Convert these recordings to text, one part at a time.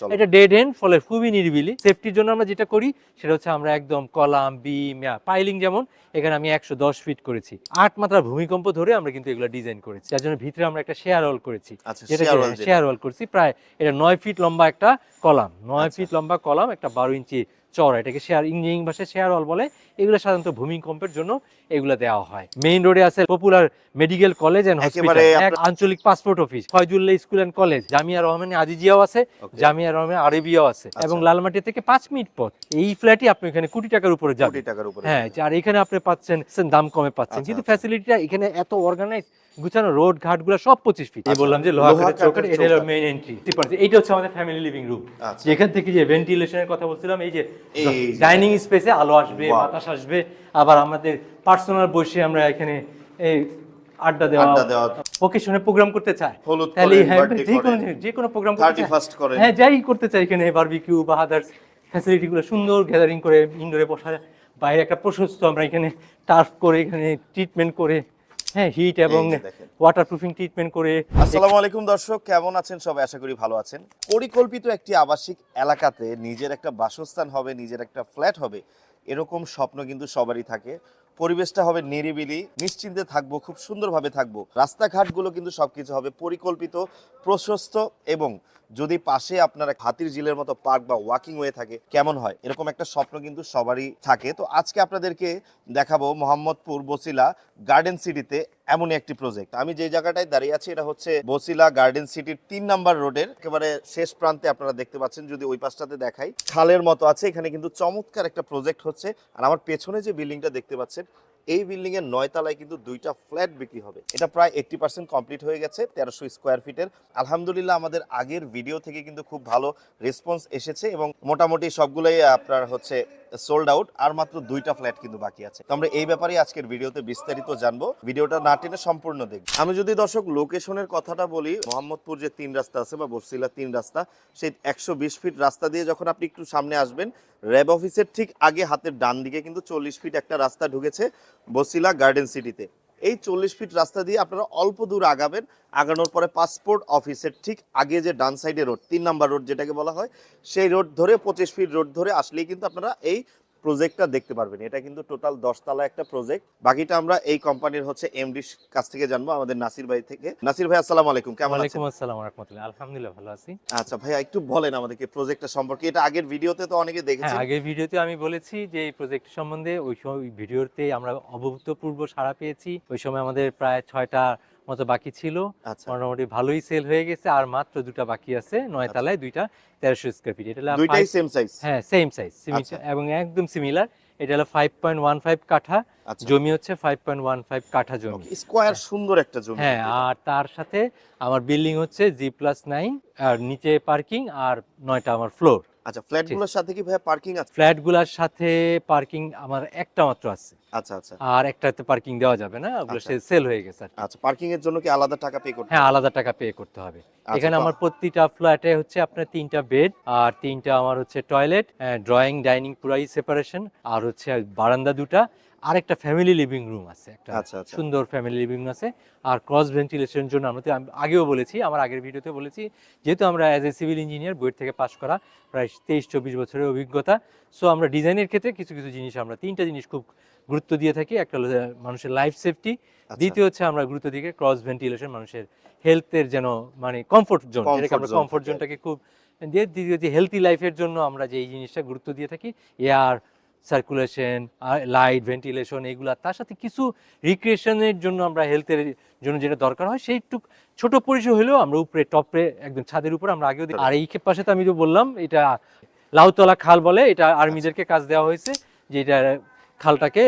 এটা dead and ফলে খুবই নিরিবিলি। সেফটির জন্য আমরা যেটা করি সেটা হচ্ছে আমরা একদম কলাম বিম পাইলিং যেমন এখানে আমি একশো দশ ফিট করেছি। আট মাত্রা ভূমিকম্প ধরে আমরা কিন্তু এগুলো ডিজাইন করেছি। যার জন্য ভিতরে আমরা একটা শেয়ার ওয়াল করেছি। আচ্ছা যেটা। শেয়ার ওয়াল করেছি। প্রায় এটা নয় ফিট লম্বা একটা কলাম। নয় আচ্ছা। ফিট লম্বা কলাম একটা বারো ইঞ্চি চড়া এটাকে শেয়ার ইঞ্জিনিয়ারিং ভাষায় শেয়ার ওয়াল বলে এগুলো সাধারণত ভূমিকম্পের জন্য এগুলো দেওয়া হয়। মেইন রোডে আছে popular medical college and hospital এক আঞ্চলিক passport office Foyzullah school and college Jamia Rahmane আজিজিয়াও আছে জামিয়া রহমানে আরবিয়াও আছে আচ্ছা। এবং লালমাটি থেকে পাঁচ মিনিট পথ। এই ফ্ল্যাটই আপনি এখানে কোটি টাকার উপরে উপরে হ্যাঁ আর এখানে আপনি পাচ্ছেন দাম কমে পাচ্ছেন। আচ্ছা, কিন্তু আচ্ছা। ফ্যাসিলিটিটা এখানে এত অর্গানাইজ গুছানো রোড ঘাটগুলো সব পঁচিশ ফিট বললাম যে লোহা লোহা চৌকাঠ এটা হলো মেইন এন্ট্রি এইটা হচ্ছে আমাদের ফ্যামিলি লিভিং রুম যেখান থেকে যে ভেন্টিলেশনের কথা বলছিলাম এই যে ডাইনিং স্পেসে আলো আসবে বাতাস আসবে আবার আমাদের পার্সোনাল বসে আমরা এখানে এই আড্ডা দেওয়া প্রোগ্রাম করতে চায় তাহলে হ্যাঁ যে কোনো যে কোনো প্রোগ্রাম করতে 31st চায় করেন। হ্যাঁ যাই করতে চাই এখানে বারবিকিউ বা আদার্স ফ্যাসিলিটি গুলো সুন্দর গ্যাদারিং করে ইনডোরে বসা বাইরে একটা প্রশস্ত আমরা এখানে টার্ফ করে এখানে ট্রিটমেন্ট করে হ্যাঁ হিট এবং এই যে দেখেন। ওয়াটার প্রুফিং ট্রিটমেন্ট করে আসসালামু আলাইকুম দর্শক কেমন আছেন সবাই? আশা করি ভালো আছেন। পরিকল্পিত একটি আবাসিক এলাকাতে নিজের একটা বাসস্থান হবে নিজের একটা ফ্ল্যাট হবে এরকম স্বপ্ন কিন্তু সবারই থাকে। পরিবেশটা হবে নিরিবিলি, নিশ্চিন্তে থাকব, খুব সুন্দরভাবে থাকব। রাস্তাঘাটগুলো কিন্তু সবকিছু হবে পরিকল্পিত, প্রশস্ত এবং যদি পাশে আপনার হাতির ঝিলের মতো পার্ক বা ওয়াকিং ওয়ে থাকে, কেমন হয়? এরকম একটা স্বপ্ন কিন্তু সবারই থাকে। তো আজকে আপনাদেরকে দেখাবো মোহাম্মদপুর বসিলা গার্ডেন সিটিতে এমনই একটি প্রজেক্ট আমি যে জায়গাটায় দাঁড়িয়ে আছি, এটা হচ্ছে বসিলা গার্ডেন সিটির তিন নাম্বার রোডের একেবারে শেষ প্রান্তে আপনারা দেখতে পাচ্ছেন, যদি ওই পাশটাতে দেখাই। খালের মতো আছে, এখানে কিন্তু চমৎকার একটা প্রজেক্ট হচ্ছে। আর আমার পেছনে যে বিল্ডিংটা দেখতে পাচ্ছেন এই বিল্ডিং এর নয় তলায় কিন্তু দুইটা ফ্ল্যাট বিক্রি হবে। এটা প্রায় এইটটি পার্সেন্ট কমপ্লিট হয়ে গেছে, তেরোশো স্কোয়ার ফিটের আলহামদুলিল্লাহ আমাদের আগের ভিডিও থেকে কিন্তু খুব ভালো রেসপন্স এসেছে এবং মোটামুটি সবগুলোই আপনার হচ্ছে সোল্ড আউট আর মাত্র দুইটা ফ্ল্যাট কিন্তু বাকি আছে। তো আমরা এই ব্যাপারে আজকের ভিডিওতে বিস্তারিত জানব। ভিডিওটা না টেনে সম্পূর্ণ দেখব। আমি যদি দর্শক লোকেশনের কথাটা বলি, মোহাম্মদপুর যে তিন রাস্তা আছে বা বসিলা তিন রাস্তা, সেই একশো বিশ ফিট রাস্তা দিয়ে যখন আপনি একটু সামনে আসবেন, র্যাব অফিসের ঠিক আগে হাতের ডান দিকে কিন্তু চল্লিশ ফিট একটা রাস্তা ঢুকেছে বসিলা গার্ডেন সিটিতে এই চল্লিশ ফিট রাস্তা দিয়ে আপনারা অল্প দূর আগাবেন। আগানোর পরে পাসপোর্ট অফিসের ঠিক আগে যে ডান সাইডে রোড তিন নাম্বার রোড যেটাকে বলা হয়, সেই রোড ধরে, পঁচিশ ফিট রোড ধরে আসলেই কিন্তু আপনারা এই প্রজেক্টটা দেখতে পারবেন। এটা কিন্তু টোটাল দশতলা একটা প্রজেক্ট বাকিটা আমরা এই কোম্পানির হচ্ছে এমডির কাছ থেকে জানব আমাদের নাসির ভাই থেকে। নাসির ভাই আসসালামু আলাইকুম কেমন আছেন? আসসালাম রাহমাতুল্লাহ। আলহামদুলিল্লাহ ভালো আছি। আচ্ছা ভাইয়া একটু বলেন আমাদেরকে প্রজেক্টটা সম্পর্কে। এটা আগের ভিডিওতে তো অনেকে হ্যাঁ দেখেছেন। আগের ভিডিওতে আমি বলেছি যে এই প্রজেক্ট সম্বন্ধে ওই সময় ভিডিওতে আমরা অভূতপূর্ব সাড়া পেয়েছি। ওই সময় আমাদের প্রায় ছয়টা মতো বাকি ছিল। আচ্ছা। মোটামুটি ভালোই সেল হয়ে গেছে আর মাত্র দুটা বাকি আছে নয় তালায় দুইটা তেরোশো স্কোয়ার ফিট এটা দুইটাই সেম সাইজ হ্যাঁ সেম সাইজ আচ্ছা। এবং একদম সিমিলার এটা হলো ফাইভ পয়েন্ট ওয়ান ফাইভ কাঠা। আচ্ছা। জমি হচ্ছে ফাইভ পয়েন্ট ওয়ান ফাইভ কাঠা জমি। স্কোয়ার সুন্দর একটা জমি। হ্যাঁ আর তার সাথে আমার বিল্ডিং হচ্ছে জি প্লাস নাইন আর নিচে পার্কিং আর নয়টা আমার ফ্লোর আচ্ছা ফ্ল্যাটগুলোর সাথে কি ভাই পার্কিং আছে? ফ্ল্যাটগুলোর সাথে পার্কিং আমার একটা মাত্র আছে। আচ্ছা আচ্ছা। আর একটাতে পার্কিং দেওয়া যাবে না ওগুলো আচ্ছা। সেল হয়ে গেছে আচ্ছা পার্কিং এর জন্য কি আলাদা টাকা পে করতে হ্যাঁ আলাদা টাকা পে করতে হবে। আচ্ছা, এখানে আমার প্রতিটা ফ্ল্যাটে হচ্ছে আপনার তিনটা বেড আর তিনটা আমার হচ্ছে টয়লেট ড্রয়িং ডাইনিং পুরাই সেপারেশন আর হচ্ছে বারান্দা দুটা। আর একটা ফ্যামিলি লিভিং রুম আছে একটা আচ্ছা আচ্ছা। সুন্দর ফ্যামিলি লিভিং আছে। আর ক্রস ভেন্টিলেশনের জন্য আমরা আগেও বলেছি আমার আগের ভিডিওতে বলেছি যেহেতু আমরা অ্যাজ এ সিভিল ইঞ্জিনিয়ার বইয়ের থেকে পাশ করা প্রায় তেইশ চব্বিশ বছরের অভিজ্ঞতা সো আমরা ডিজাইনের ক্ষেত্রে কিছু কিছু জিনিস আমরা তিনটা জিনিস খুব গুরুত্ব দিয়ে থাকি একটা হলো মানুষের লাইফ সেফটি আচ্ছা। দ্বিতীয় হচ্ছে আমরা গুরুত্ব দিকে ক্রস ভেন্টিলেশন মানুষের হেলথের যেন মানে কমফোর্ট জোন যেটাকে আমরা কমফোর্ট জোনটাকে খুব দিয়ে দ্বিতীয় যে হেলথি লাইফের জন্য আমরা যে এই জিনিসটা গুরুত্ব দিয়ে থাকি এয়ার সার্কুলেশন লাইট ভেন্টিলেশন এগুলা। তার সাথে কিছু রিক্রিয়েশনের জন্য আমরা হেলথের জন্য যেটা দরকার হয় সেই একটু ছোট পরিসর হলেও আমরা উপরে টপে একদম ছাদের উপর আমরা আগেও। আর এই পাশে তো আমি যে বললাম এটা লাউতলা খাল বলে এটা আর্মিদেরকে কাজ দেওয়া হয়েছে যে এটা খালটাকে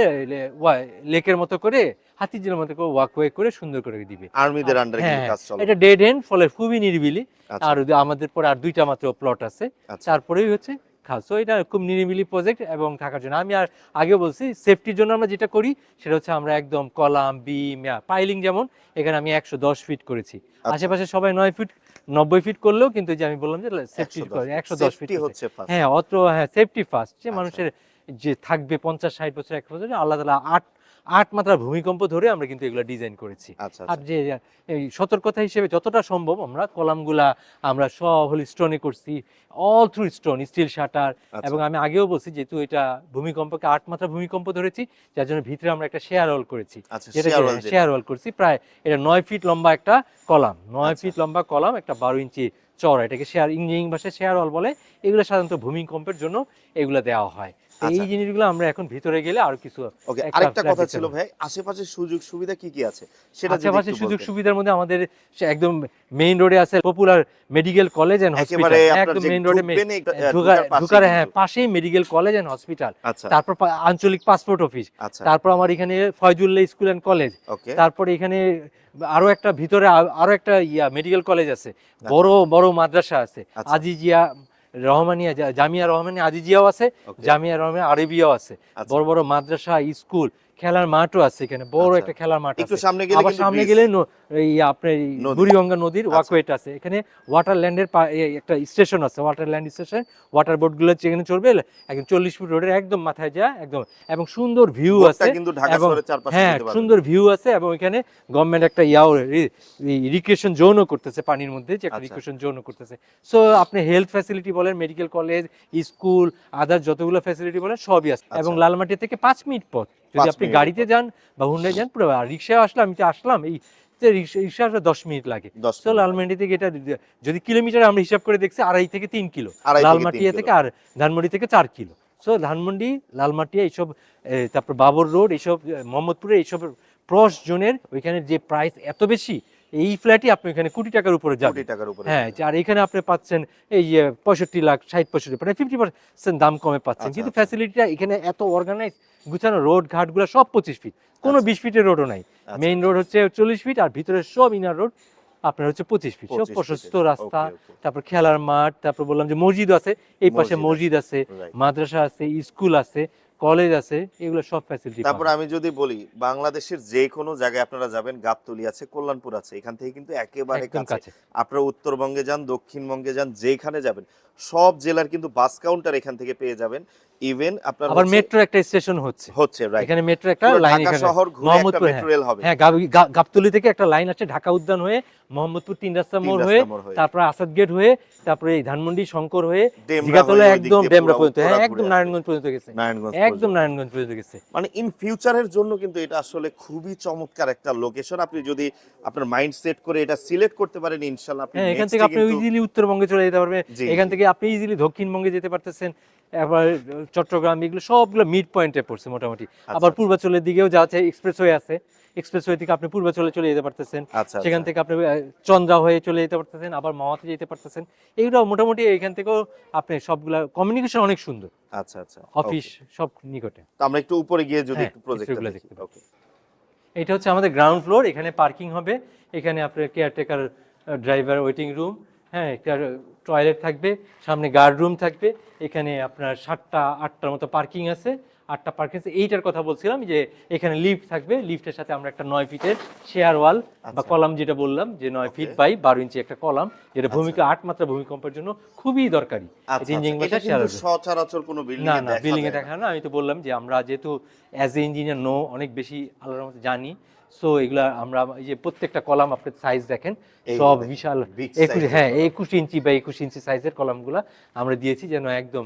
লেকের মতো করে হাতির জেলের মতো করে ওয়াকওয়ে করে সুন্দর করে দিবে। আর্মিদের আন্ডারে হ্যাঁ, কিন্তু কাজ চলে। এটা ডেড এন্ড ফলে খুবই নিরিবিলি। আচ্ছা, আর আমাদের পরে আর দুইটা মাত্র প্লট আছে। আচ্ছা। তারপরেই হচ্ছে খাল সো এটা খুব নিরিবিলি প্রজেক্ট এবং থাকার জন্য। আমি আর আগে বলছি সেফটির জন্য আমরা যেটা করি সেটা হচ্ছে আমরা একদম কলাম বিম পাইলিং যেমন এখানে আমি একশো দশ ফিট করেছি। আচ্ছা। আশেপাশে সবাই নয় ফিট নব্বই ফিট করলেও কিন্তু যে আমি বললাম যে সেফটি একশো দশ ফিট হচ্ছে হ্যাঁ অত হ্যাঁ সেফটি ফার্স্ট যে আচ্ছা। মানুষের যে থাকবে পঞ্চাশ ষাট বছর এক বছর আল্লাহ তালা আট আট মাত্রার ভূমিকম্প ধরে আমরা কিন্তু এগুলো ডিজাইন করেছি আচ্ছা আর যে এই সতর্কতা হিসেবে যতটা সম্ভব আমরা কলামগুলা আমরা সব হল স্টোনে করছি all through stone steel shutter আচ্ছা। এবং আমি আগেও বলছি যেহেতু এটা ভূমিকম্পকে আট মাত্রা ভূমিকম্প ধরেছি যার জন্য ভিতরে আমরা একটা শেয়ার ওয়াল করেছি আচ্ছা যেটা শেয়ার ওয়াল। শেয়ার ওয়াল করছি প্রায় এটা নয় ফিট লম্বা একটা কলাম নয় আচ্ছা। ফিট লম্বা কলাম একটা বারো ইঞ্চি চড়া এটাকে শেয়ার ইঞ্জিনিয়ারিং ভাষায় শেয়ার ওয়াল বলে এগুলো সাধারণত ভূমিকম্পের জন্য এগুলো দেওয়া হয় এই আচ্ছা। জিনিসগুলো আমরা এখন ভিতরে গেলে আরও কিছু ওকে আরেকটা কথা ছিল ভাই আশেপাশে সুযোগ সুবিধা কি কি আছে? সেটা আশেপাশে সুযোগ সুবিধার মধ্যে আমাদের একদম মেইন রোডে আছে popular medical college and hospital একদম মেইন রোডে ঢুকার হ্যাঁ পাশেই মেডিকেল কলেজ এন্ড হসপিটাল আচ্ছা। তারপর আঞ্চলিক পাসপোর্ট অফিস আচ্ছা। তারপর আমার এখানে ফয়জুল্লাহ স্কুল এন্ড কলেজ তারপর এখানে আরও একটা ভিতরে আরও একটা ইয়া মেডিকেল কলেজ আছে। বড় বড় মাদ্রাসা আছে। আচ্ছা। আজিজিয়া রহমানিয়া জামিয়া রহমানি আজিজিয়াও আছে জামিয়া রহমান আরবিয়াও আছে আচ্ছা। বড় বড় মাদ্রাসা স্কুল খেলার মাঠও আছে এখানে বড় আচ্ছা। একটা খেলার মাঠ একটু সামনে গেলে সামনে। গেলে এই আপনার বুড়িগঙ্গা নদীর আচ্ছা। ওয়াকওয়েট আছে। এখানে ওয়াটার ল্যান্ডের একটা স্টেশন আছে ওয়াটার ল্যান্ড স্টেশন ওয়াটার বোটগুলো যেখানে চলবে একদম চল্লিশ ফুট রোডের একদম মাথায় যায় একদম। এবং সুন্দর ভিউ আছে। এবং হ্যাঁ সুন্দর ভিউ আছে এবং এখানে গভর্নমেন্ট একটা ইয়াও রিক্রিয়েশন জোনও করতেছে পানির মধ্যে যে একটা আচ্ছা। রিক্রিয়েশন জোনও করতেছে। সো আপনি হেলথ ফ্যাসিলিটি বলেন মেডিকেল কলেজ স্কুল আদার যতগুলো ফ্যাসিলিটি বলেন সবই আছে। এবং আচ্ছা। লালমাটি থেকে পাঁচ মিনিট পথ। যদি আপনি গাড়িতে যান বা হুন্ডায় যান পুরো রিক্সায় আসলে আমি তো আসলাম এই রিক্সা দশ মিনিট লাগে। তো লালমাটি থেকে এটা যদি কিলোমিটার আমরা হিসাব করে দেখছি আড়াই থেকে তিন কিলো। লালমাটিয়া থেকে আর ধানমন্ডি থেকে চার কিলো। সো ধানমন্ডি লালমাটিয়া এইসব তারপর বাবর রোড এইসব মোহাম্মদপুরের এইসব ক্রস জোনের ওইখানে যে প্রাইস এত বেশি এই ফ্ল্যাটই আপনি এখানে কোটি টাকার উপরে কোটি টাকার উপরে হ্যাঁ আর এখানে আপনি পাচ্ছেন এই পঁয়ষট্টি লাখ ষাট পঁয়ষট্টি মানে ফিফটি পার্সেন্ট দাম কমে পাচ্ছেন। আচ্ছা, কিন্তু আচ্ছা। ফ্যাসিলিটিটা এখানে এত অর্গানাইজ গুছানো রোড ঘাটগুলো সব পঁচিশ ফিট কোনো আচ্ছা। বিশ ফিটের রোডও নাই। আচ্ছা, মেইন রোড হচ্ছে চল্লিশ ফিট আর ভিতরে সব ইনার রোড আপনার হচ্ছে পঁচিশ ফিট সব প্রশস্ত রাস্তা. তারপর খেলার মাঠ তারপর বললাম যে মসজিদ আছে। এই পাশে মসজিদ আছে মাদ্রাসা আছে স্কুল আছে। কলেজ আছে এগুলো সব ফ্যাসিলিটি তারপর আমি যদি বলি বাংলাদেশের যে কোনো জায়গায় আপনারা যাবেন গাবতলি আছে কল্যাণপুর আছে এখান থেকে কিন্তু একেবারে কাছে। আপনারা উত্তরবঙ্গে যান দক্ষিণবঙ্গে যান যেখানে যাবেন সব জেলার কিন্তু বাস কাউন্টার এখান থেকে পেয়ে যাবেন। ইভেন আপনার আবার মেট্রো একটা স্টেশন হচ্ছে। হচ্ছে রাইট এখানে মেট্রো একটা লাইন ঢাকা এখানে শহর ঘুরে একটা হ্যাঁ। মেট্রো রেল হবে। হ্যাঁ গাবি- গা- গাবতলী থেকে একটা লাইন আছে ঢাকা উদ্যান হয়ে মোহাম্মদপুর তিন রাস্তা মোড় হয়ে তারপর আসাদ গেট হয়ে তারপরে এই ধানমন্ডি শঙ্কর হয়ে জিগাতলা একদম ডেমরা পর্যন্ত হ্যাঁ একদম নারায়ণগঞ্জ পর্যন্ত গেছে। একদম নারায়ণগঞ্জ পর্যন্ত গেছে। মানে ইন ফিউচারের জন্য কিন্তু এটা আসলে খুবই চমৎকার একটা লোকেশন আপনি যদি আপনার মাইন্ড সেট করে এটা সিলেক্ট করতে পারেন ইনশাআল্লাহ আপনি হ্যাঁ এখান থেকে আপনি ইজিলি উত্তরবঙ্গে চলে যেতে পারবেন। এখান থেকে আপনি ইজিলি দক্ষিণবঙ্গে যেতে পারতেছেন এবার চট্টগ্রাম এগুলো সবগুলো মিড পয়েন্টে পড়ছে মোটামুটি। আবার আচ্ছা। পূর্বাচলের দিকেও যা আছে এক্সপ্রেসওয়ে আছে। এক্সপ্রেসওয়ে থেকে আপনি পূর্বাচলে চলে যেতে পারতেছেন। আচ্ছা সেখান আচ্ছা। থেকে আপনি চন্দ্রা হয়ে চলে যেতে পারতেছেন আবার মাওয়াতে যেতে পারতেছেন। এগুলো মোটামুটি এখান থেকেও আপনি সবগুলা কমিউনিকেশন অনেক সুন্দর। আচ্ছা আচ্ছা। অফিস সব নিকটে। তো আমরা একটু উপরে গিয়ে যদি হ্যাঁ, একটু প্রজেক্টটা সেগুলো দেখি। দেখতে ওকে এটা হচ্ছে আমাদের গ্রাউন্ড ফ্লোর এখানে পার্কিং হবে। এখানে আপনার কেয়ারটেকার ড্রাইভার ওয়েটিং রুম হ্যাঁ একটা টয়লেট থাকবে সামনে গার্ড রুম থাকবে। এখানে আপনার সাতটা আটটার মতো পার্কিং আছে। আটটা পার্কিং আছে এইটার কথা বলছিলাম যে এখানে লিফট থাকবে। লিফটের সাথে আমরা একটা নয় ফিটের শেয়ার ওয়াল বা আচ্ছা। কলাম যেটা বললাম যে নয় ফিট বাই বারো ইঞ্চি একটা কলাম যেটা ভূমিকা আট মাত্রা ভূমিকম্পের জন্য খুবই দরকারি। আচ্ছা আচ্ছা। সচরাচর কোনো বিল্ডিং না না বিল্ডিং এ। দেখা না। আমি তো বললাম যে আমরা যেহেতু অ্যাজ এ ইঞ্জিনিয়ার নো অনেক বেশি আল্লাহর মতো জানি সো এগুলা আমরা এই যে প্রত্যেকটা কলাম আপনি সাইজ দেখেন সব বিশাল একুশ হ্যাঁ একুশ ইঞ্চি বা একুশ ইঞ্চি সাইজের কলামগুলা আমরা দিয়েছি যেন একদম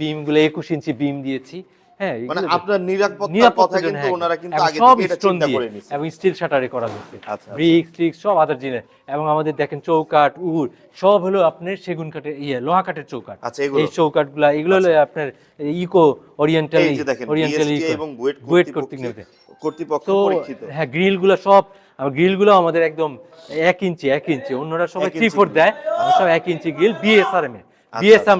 বিমগুলো একুশ ইঞ্চি বিম দিয়েছি। হ্যাঁ মানে আপনার নিরাপত্তার নিরাপত্তার কথা কিন্তু হ্যাঁ, ওনারা কিন্তু এবং আগে সব থেকে এটা চিন্তা করে নিছে এবং স্টিল শাটারে করা হচ্ছে আচ্ছা ব্রিক স্টিক সব আদার জিনিস। এবং আমাদের দেখেন চৌকাট উড সব হলো আপনার সেগুন কাঠের ইয়ে লোহা কাঠের চৌকাট আচ্ছা এগুলো। এই চৌকাটগুলা এগুলো হলো আপনার ইকো ওরিয়েন্টাল ওরিয়েন্টাল এবং কর্তৃপক্ষ পরীক্ষিত। হ্যাঁ গ্রিলগুলো সব গ্রিলগুলো আমাদের একদম এক ইঞ্চি এক ইঞ্চি। অন্যরা সবাই থ্রি ফোর দেয় সব এক ইঞ্চি গ্রিল বিএসআরএম এর আচ্ছা, বিএসআর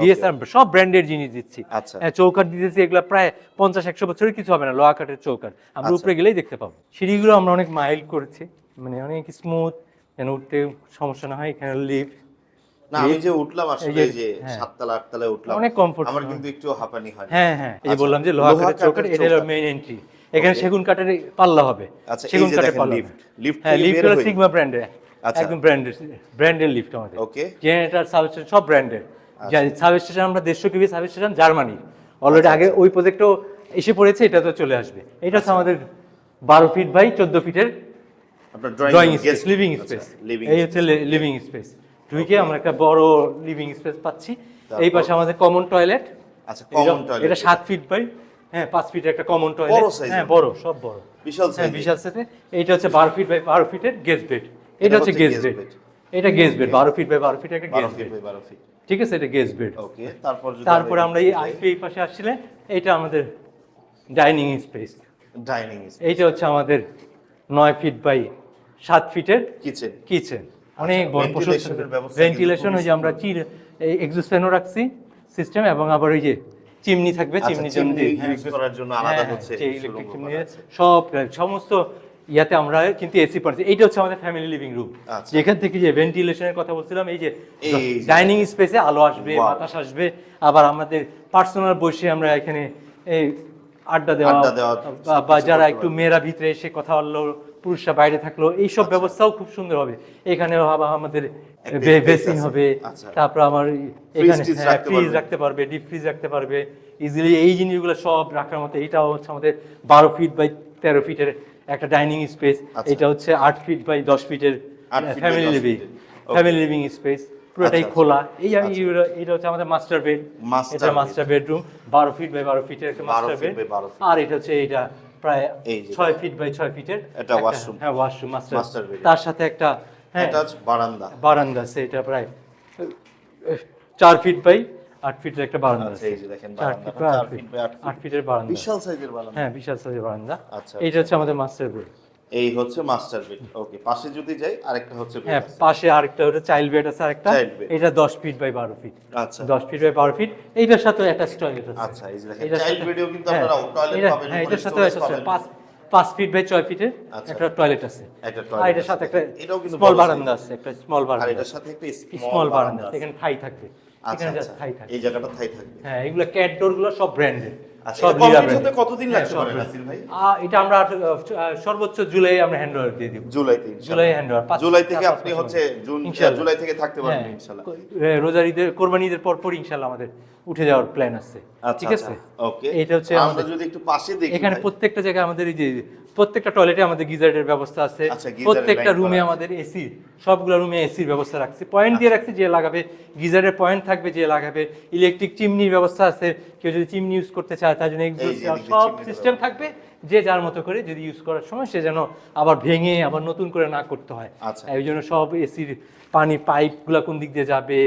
বিএসআর সব ব্র্যান্ডের জিনিস দিচ্ছি। আচ্ছা। হ্যাঁ চৌকাট দিতেছি এগুলো প্রায় পঞ্চাশ একশো বছরের কিছু হবে না লোহা কাঠের চৌকাট আমরা আচ্ছা। উপরে গেলেই দেখতে পাবো। সিঁড়িগুলো আমরা অনেক মাইল্ড করেছি মানে অনেক স্মুথ যেন উঠতে সমস্যা না হয় এখানে লিফট না আমি যে উঠলাম আসলে যে- এই যে হ্যাঁ। সাততলা আটতলায় উঠলাম অনেক কমফোর্ট আমার কিন্তু একটু হাঁপানি হয়। হ্যাঁ হ্যাঁ এই আচ্ছা, বললাম যে লোহা কাঠের চৌকাট এটা হলো মেইন এন্ট্রি এখানে সেগুন কাঠের পাল্লা হবে। সেগুন কাঠের পাল্লা। লিফট লিফট হ্যাঁ লিফট হলো সিগমা ব্র্যান্ডের। একদম ব্র্যান্ডের ব্র্যান্ডের লিফট আমাদের। ওকে জেনারেটর সাবস্টেশন সব ব্র্যান্ডের। সাবস্টেশন আমরা দেড়শো কেবি সাবস্টেশন জার্মানি। অলরেডি আচ্ছা, আগে আচ্ছা। ওই প্রজেক্টও এসে পড়েছে এটা তো চলে আসবে। এটা হচ্ছে আমাদের বারো ফিট বাই চোদ্দ ফিটের drawing drawing space living space এই হচ্ছে লিভিং স্পেস ঢুকে আমরা একটা বড় লিভিং স্পেস পাচ্ছি। এই পাশে আমাদের কমন টয়লেট আচ্ছা কমন টয়লেট এটা সাত ফিট বাই হ্যাঁ পাঁচ ফিটের একটা কমন টয়লেট হ্যাঁ বড় সব বড়। বিশাল হ্যাঁ বিশাল সেটে এইটা হচ্ছে বারো ফিট বাই বারো ফিটের গেস্ট বেড এটা হচ্ছে গেস্ট বেড এটা গেস্ট বেড বারো ফিট বাই বারো ফিট একটা 12 গেস্ট বেড 12 ফিট ঠিক আছে এটা গেস্ট বেড ওকে তারপর তারপরে আমরা এই আইপি এই পাশে আসছিলে এটা আমাদের ডাইনিং স্পেস ডাইনিং এইটা হচ্ছে আমাদের নয় ফিট বাই সাত ফিটের কিচেন কিচেন অনেক বড় আচ্ছা, ভেন্টিলেশন ওই যে আমরা চির এই এক্সস্ট ফ্যানও রাখছি সিস্টেম এবং আবার ওই যে চিমনি থাকবে আচ্ছা, চিমনির জন্য হ্যাঁ, করার জন্য আলাদা হ্যাঁ, হচ্ছে showroom ইলেকট্রিক চিমনি সব সমস্ত ইয়াতে আমরা কিন্তু এসি পাচ্ছি এইটা হচ্ছে আমাদের ফ্যামিলি লিভিং রুম আচ্ছা। যেখান থেকে যে ভেন্টিলেশনের কথা বলছিলাম এই যে ডাইনিং স্পেসে আলো আসবে বাতাস আসবে। আবার আমাদের পার্সোনাল বসে আমরা এখানে এই আড্ডা দেওয়া বা- যারা একটু মেয়েরা ভিতরে এসে কথা বলল পুরুষরা বাইরে থাকল এইসব ব্যবস্থাও খুব সুন্দর হবে। এখানে আমাদের বেসিন হবে। আচ্ছা। তারপর আমার এখানে ফ্রিজ রাখতে পারবে। ডিপ ফ্রিজ রাখতে পারবে। ইজিলি এই জিনিসগুলো সব রাখার মতো। এইটাও হচ্ছে আমাদের বারো ফিট বাই তেরো ফিটের একটা ডাইনিং স্পেস। আচ্ছা। এটা হচ্ছে আট ফিট বাই দশ ফিটের family 10 living family living space পুরোটাই আচ্ছা, খোলা। এই আচ্ছা। এই- এটা হচ্ছে আমাদের মাস্টার বেড এটা মাস্টার বেডরুম বারো ফিট বাই বারো ফিটের একটা মাস্টার বেড by 12 feet। আর এটা হচ্ছে এটা প্রায় ছয় ফিট বাই ছয় ফিটের এটা একটা- washroom। হ্যাঁ ওয়াশরুম মাস্টার bed। তার সাথে একটা হ্যাঁ। বারান্দা। বারান্দা আছে এটা প্রায় চার ফিট বাই আট ফিটের একটা বারান্দা আচ্ছা আছে। এই যে দেখেন বারান্দা ফিট বাই ফিটের বারান্দা। বিশাল সাইজের বারান্দা। হ্যাঁ বিশাল সাইজের বারান্দা। আচ্ছা, এইটা হচ্ছে আমাদের মাস্টার বেড এই হচ্ছে মাস্টার বেড ওকে পাশে যদি যাই আরেকটা হচ্ছে হ্যাঁ পাশে আরেকটা ওটা চাইল্ড বেড আছে আরেকটা। এটা দশ ফিট বাই বারো ফিট। আচ্ছা। দশ ফিট বাই বারো ফিট। এইটার সাথে অ্যাটাচ টয়লেট আছে। আচ্ছা এই যে দেখেন চাইল্ড বেডেও কিন্তু হ্যাঁ, আপনারা টয়লেট পাবেন হ্যাঁ এটার সাথে attached পাবেন। পাঁচ পাঁচ ফিট বাই ছয় ফিটের আচ্ছা। একটা টয়লেট আছে। আর এটার সাথে একটা স্মল বারান্দা আছে একটা স্মল বারান্দা। এটার সাথে একটা স্মল বারান্দা আছে, আছে। এখানে ঠাই থাকবে। আচ্ছা কোরবানিদের আচ্ছা। এই জায়গাটা থাই থাকবে। হ্যাঁ এগুলো ক্যাট ডোরগুলো সব ব্র্যান্ডেড আচ্ছা কতদিন লাগতে পারে নাসির ভাই? এটা আমরা সর্বোচ্চ জুলাই আমরা হ্যান্ড ওভার দিয়ে দিব। জুলাইতে ইনশাআল্লাহ। জুলাই হ্যান্ড ওভার জুলাই থেকে আপনি হচ্ছে জুন জুলাই থেকে থাকতে পারবেন হ্যাঁ ইনশাআল্লাহ। রোজার ঈদের কোরবানি ঈদের পর পর ইনশাল্লাহ আমাদের উঠে যাওয়ার প্ল্যান আছে। আচ্ছা ঠিক আছে? ওকে এইটা হচ্ছে আমরা আমাদের যদি একটু পাশে দেখি এখানে প্রত্যেকটা জায়গায় আমাদের এই যে প্রত্যেকটা টয়লেটে আমাদের গিজারের ব্যবস্থা আছে। আচ্ছা, প্রত্যেকটা রুমে আমাদের এসি সবগুলো রুমে এসির ব্যবস্থা রাখছে। পয়েন্ট দিয়ে রাখছি যে লাগাবে গিজারের পয়েন্ট থাকবে যে লাগাবে ইলেকট্রিক চিমনির ব্যবস্থা আছে। কেউ যদি চিমনি ইউজ করতে চায় তার জন্য সব সিস্টেম থাকবে। যে যার মতো করে যদি ইউজ করার সময় সে যেন আবার ভেঙে আবার নতুন করে না করতে হয়। আচ্ছা। এই জন্য সব এসির পানি পাইপগুলো কোন দিক দিয়ে যাবে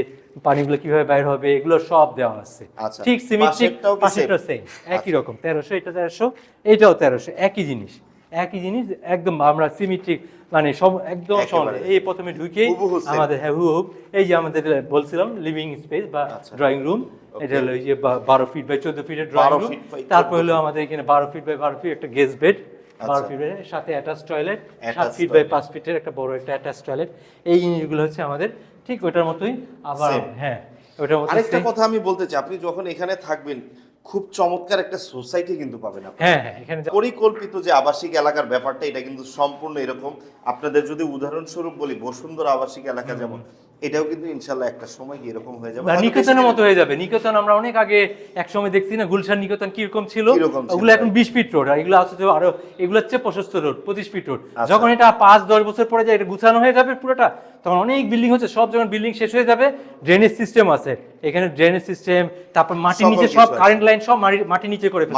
পানিগুলো কীভাবে বাইর হবে এগুলো সব দেওয়া আছে। আচ্ছা। ঠিক সিমেট্রিক পাশেটা পাশেরটা সেম একই রকম। তেরোশো এটা তেরোশো এটাও তেরোশো। একই জিনিস। একই জিনিস একদম আমরা সিমেট্রিক মানে সব একদম সমান। এই প্রথমে ঢুকেই আমাদের হ্যাঁ হুব এই যে আমাদের বলছিলাম লিভিং স্পেস বা আচ্ছা। ড্রয়িং রুম এটা হলো যে বারো ফিট বাই চোদ্দ ফিটের ড্রয়িং রুম feet by 14 তারপর হলো আমাদের এখানে বারো ফিট বাই বারো ফিট একটা গেস্ট বেড বারো আচ্ছা। ফিট সাথে অ্যাটাচ টয়লেট সাত ফিট বাই পাঁচ ফিটের একটা বড় একটা অ্যাটাচ টয়লেট এই জিনিসগুলো হচ্ছে আমাদের ঠিক ওটার মতোই আবার হ্যাঁ ওটার মতো আরেকটা কথা আমি বলতে চাই আপনি যখন এখানে থাকবেন খুব চমৎকার একটা সোসাইটি কিন্তু পাবেন আপনি হ্যাঁ হ্যাঁ এখানে পরিকল্পিত যে আবাসিক এলাকার ব্যাপারটা এটা কিন্তু সম্পূর্ণ এরকম। আপনাদের যদি উদাহরণস্বরূপ বলি বসুন্ধরা আবাসিক এলাকা যেমন এটাও কিন্তু ইনশাল্লাহ একটা সময় গিয়ে এরকম হয়ে যাবে। নিকেতনের মতো হয়ে যাবে। নিকেতন আমরা অনেক আগে এক সময় দেখছি না গুলশান নিকেতন কীরকম ছিল? ওগুলো এখন বিশ ফিট রোড আর এগুলো আছে আরও এগুলো হচ্ছে প্রশস্ত রোড পঁচিশ ফিট রোড। আচ্ছা। যখন এটা পাঁচ দশ বছর পরে যায় এটা গুছানো হয়ে যাবে পুরোটা। তখন অনেক বিল্ডিং হচ্ছে সব যখন বিল্ডিং শেষ হয়ে যাবে ড্রেনেজ সিস্টেম আছে। এখানে ড্রেনেজ সিস্টেম তারপর মাটির নিচে সব কারেন্ট লাইন সব মাটি- মাটির নিচে করে ফেলছে।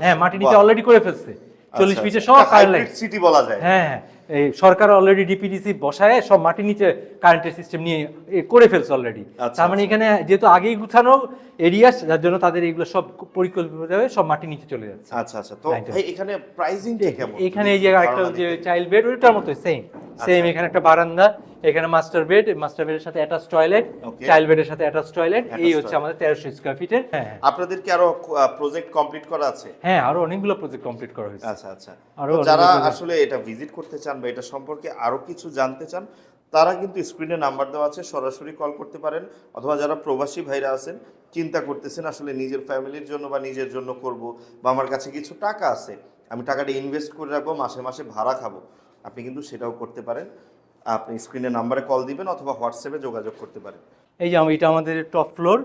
হ্যাঁ মাটির নিচে অলরেডি করে ফেলছে। চল্লিশ আচ্ছা, ফিটে আচ্ছা। সব কারেন্ট লাইন সিটি বলা যায়। হ্যাঁ হ্যাঁ। এই সরকার অলরেডি ডিপিডিসি বসায় সব মাটির নিচে কারেন্টের সিস্টেম নিয়ে করে ফেলছে অলরেডি আচ্ছা, তার মানে এখানে যেহেতু আগেই গুছানো এরিয়া যার জন্য তাদের এগুলো সব পরিকল্পিতভাবে সব মাটির নিচে চলে যাচ্ছে। আচ্ছা আচ্ছা। তো ভাই এখানে প্রাইসিংটা কেমন? এখানে এই যে আরেকটা যে চাইল্ড বেড ওইটার মতো সেম আচ্ছা। সেম এখানে একটা বারান্দা এখানে মাস্টার বেড মাস্টার বেডের সাথে অ্যাটাচ টয়লেট চাইল্ড বেডের সাথে অ্যাটাচ টয়লেট এই হচ্ছে আমাদের তেরোশো স্কোয়ার ফিটের। আপনাদের কি আরও প্রজেক্ট কমপ্লিট করা আছে? হ্যাঁ আরও অনেকগুলো প্রজেক্ট কমপ্লিট করা হয়েছে। আচ্ছা আচ্ছা। যারা আসলে এটা ভিজিট করতে চান বা এটা সম্পর্কে আরও কিছু জানতে চান তারা কিন্তু স্ক্রিনে নাম্বার দেওয়া আছে সরাসরি কল করতে পারেন। অথবা যারা প্রবাসী ভাইরা আছেন চিন্তা করতেছেন আসলে নিজের ফ্যামিলির জন্য বা নিজের জন্য করব বা আমার কাছে কিছু টাকা আছে আমি টাকাটা ইনভেস্ট করে রাখব মাসে মাসে ভাড়া খাব। আপনি কিন্তু সেটাও করতে পারেন। আপনি স্ক্রিনে নাম্বারে কল দিবেন অথবা হোয়াটসঅ্যাপে যোগাযোগ করতে পারেন। এই যে এটা আমাদের টপ ফ্লোর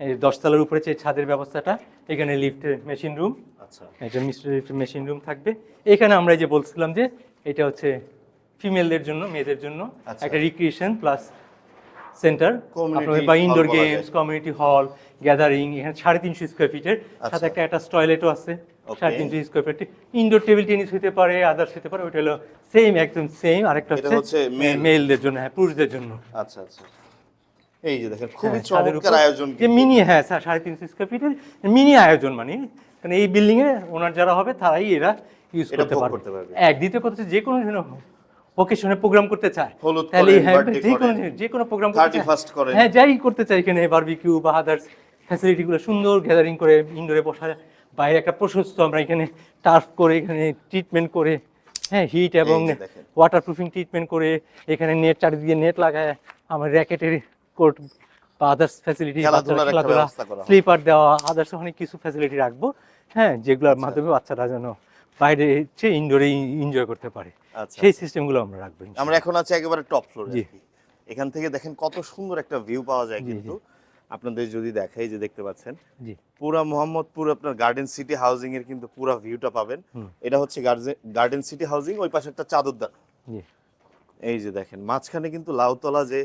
এই দশতলার উপরে যে ছাদের ব্যবস্থাটা এখানে লিফটের মেশিন রুম আচ্ছা। এটা মিস্টার মেশিন রুম থাকবে। এখানে আমরা এই যে বলছিলাম যে এটা হচ্ছে ফিমেলদের জন্য মেয়েদের জন্য আচ্ছা। একটা রিক্রিয়েশন প্লাস সেন্টার বা indoor games community hall gathering এখানে সাড়ে তিনশো স্কোয়ার ফিটের সাথে আচ্ছা। একটা অ্যাটাচ টয়লেটও আছে। সাড়ে তিনশো square feet indoor table tennis হতে পারে আদার্স হতে পারে ওইটা হলো সেম একদম সেম আরেকটা হচ্ছে মেলদের জন্য হ্যাঁ পুরুষদের জন্য। আচ্ছা আচ্ছা। এই যে দেখেন খুবই হ্যাঁ, চমৎকার আয়োজন যে মিনি হ্যাঁ স্যার সাড়ে তিনশো স্কোয়ার ফিটের মিনি আয়োজন মানে কারণ এই বিল্ডিং এ ওনার যারা হবে তারাই এরা ইউজ করতে পারবে। এক দ্বিতীয় কথা হচ্ছে যে কোনো ওকেশনে প্রোগ্রাম করতে চায়। তাহলে হ্যাঁ যে কোনো যে কোনো প্রোগ্রাম করতে চায়। হ্যাঁ যাই করতে চাই এখানে বারবিকিউ বা আদার্স ফ্যাসিলিটিগুলো সুন্দর গ্যাদারিং করে ইনডোরে বসা বাইরে একটা প্রশস্ত আমরা এখানে টার্ফ করে এখানে ট্রিটমেন্ট করে হ্যাঁ হিট এবং ওয়াটার প্রুফিং ট্রিটমেন্ট করে এখানে নেট চারিদিকে নেট লাগায় আমার র্যাকেটের কোর্ট বা আদার্স ফ্যাসিলিটি হয়। স্লিপার দেওয়া আদার্স অনেক কিছু ফ্যাসিলিটি রাখব। হ্যাঁ যেগুলোর আচ্ছা। মাধ্যমে বাচ্চারা যেন বাইরে হচ্ছে ইনডোরে এনজয় করতে পারে। আচ্ছা। সেই সিস্টেমগুলো আমরা রাখব আমরা এখন আছি একেবারে টপ ফ্লোরে জি। এখান থেকে দেখেন কত সুন্দর একটা ভিউ পাওয়া যায় কিন্তু। আপনাদের যদি দেখাই যে দেখতে পাচ্ছেন জি। পুরা মোহাম্মদপুর আপনার গার্ডেন সিটি হাউজিং এর কিন্তু পুরা ভিউটা পাবেন। এটা হচ্ছে গার্ডেন সিটি হাউজিং ওই পাশে একটা চাদরদার জি। এই যে দেখেন মাঝখানে কিন্তু লাউতলা যে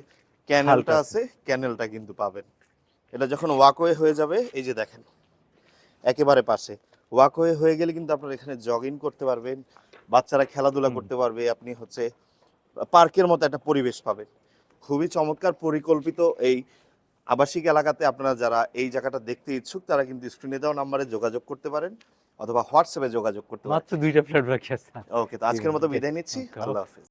ক্যানেলটা আছে ক্যানেলটা কিন্তু পাবেন। এটা যখন ওয়াকওয়ে হয়ে যাবে এই যে দেখেন একেবারে পাশে। ওয়াকওয়ে হয়ে গেলে কিন্তু আপনার এখানে জগিং করতে পারবেন বাচ্চারা খেলাধুলা করতে পারবে আপনি হচ্ছে পার্কের মতো একটা পরিবেশ পাবেন। খুবই চমৎকার পরিকল্পিত এই আবাসিক এলাকাতে আপনারা যারা এই জায়গাটা দেখতে ইচ্ছুক তারা কিন্তু স্ক্রিনে দেওয়া নাম্বারে যোগাযোগ করতে পারেন অথবা হোয়াটসঅ্যাপে যোগাযোগ করতে পারেন। মাত্র দুইটা ফ্ল্যাট বাকি আছে। ওকে তো আজকের মতো বিদায় নিচ্ছি. আল্লাহ হাফেজ।